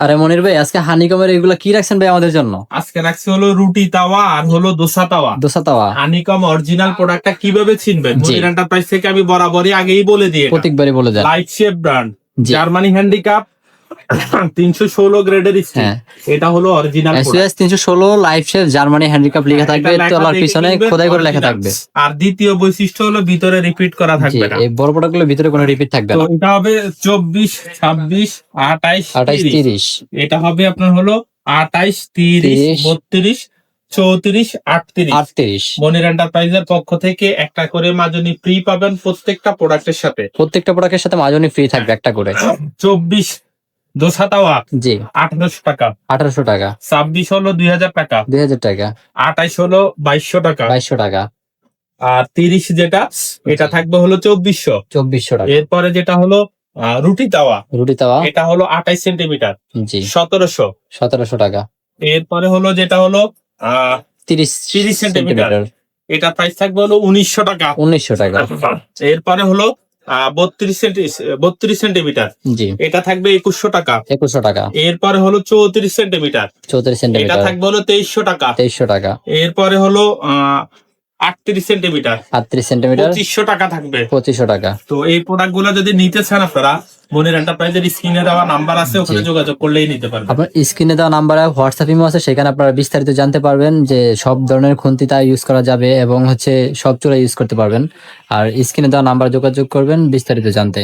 আরে মনির ভাই আজকে হানিকমের এগুলো কি রাখছেন ভাই আমাদের জন্য? আজকে রাখছে হলো রুটি তাওয়া আর হলো দোসা তাওয়া। দোসা তাওয়া। হানিকম অরিজিনাল প্রোডাক্টটা কীভাবে চিনবেন মনির এন্টারপ্রাইজ থেকে আমি বরাবরই আগেই বলে দিয়ে প্রত্যেকবারই বলে যান light shape brand Germany handicap তিনশো ষোলো গ্রেডের হ্যাঁ। এটা হলো অরিজিনাল এসইএস তিনশো ষোলো লাইফ শেপ জার্মানি হ্যান্ডিক্যাপ লেখা থাকবে তলার পিছনে খোদাই করে লেখা থাকবে। আর দ্বিতীয় বৈশিষ্ট্য হলো ভিতরে রিপিট করা থাকবে না। এই বড় প্রোডাক্ট ভিতরে কোনো রিপিট থাকবে না। এটা হবে চব্বিশ ছাব্বিশ আঠাইশ আঠাইশ তিরিশ। এটা হবে আপনার হলো আঠাইশ তিরিশ, বত্রিশ চৌত্রিশ আটত্রিশ। আটত্রিশ। মনির এন্টারপ্রাইজের পক্ষ থেকে একটা করে মাজনি ফ্রি পাবেন প্রত্যেকটা প্রোডাক্টের সাথে। প্রত্যেকটা প্রোডাক্টের সাথে মাজনি ফ্রি থাকবে একটা করে। চব্বিশ দোসা তাওয়া জি। আঠারোশো টাকা। আঠারোশো টাকা। ছাব্বিশ হলো দুই হাজার টাকা। দুই হাজার টাকা। আঠাইশ হলো বাইশশো টাকা। বাইশশো টাকা। আর তিরিশ যেটা এটা থাকবে হলো চব্বিশশো। চব্বিশশো টাকা। এরপরে যেটা হলো রুটি তাওয়া। রুটি তাওয়া। এটা হলো আঠাইশ সেন্টিমিটার। জি। সতেরোশো। সতেরোশো টাকা। এরপরে হলো যেটা হলো আহ, তিরিশ 30 সেন্টিমিটার। সেন্টিমিটার। এটা প্রাইস থাকবে হলো উনিশশো টাকা। উনিশশো টাকা। এরপরে হলো বত্রিশ বত্রিশ সেন্টিমিটার। এটা থাকবে একুশশো টাকা। একুশশো টাকা। এরপরে হলো চৌত্রিশ সেন্টিমিটার। চৌত্রিশ এটা থাকবে হলো তেইশশো টাকা। তেইশশো টাকা। এরপরে হলো আহ, আটত্রিশ সেন্টিমিটার। আটত্রিশ সেন্টিমিটার। পঁচিশশো টাকা থাকবে। পঁচিশশো টাকা। তো এই প্রোডাক্টগুলো যদি নিতে চান আপনারা মনির এন্টারপ্রাইজের স্ক্রিনে দেওয়া নাম্বার আছে ওখানে যোগাযোগ করলেই নিতে পারবেন আপনার স্ক্রিনে দেওয়া নাম্বারে হোয়াটসঅ্যাপ ইমো আছে সেখানে আপনারা বিস্তারিত জানতে পারবেন যে সব ধরনের খুন্তি তা ইউজ করা যাবে এবং হচ্ছে সব চোরা ইউজ করতে পারবেন। আর স্ক্রিনে দেওয়া নাম্বার যোগাযোগ করবেন বিস্তারিত জানতে।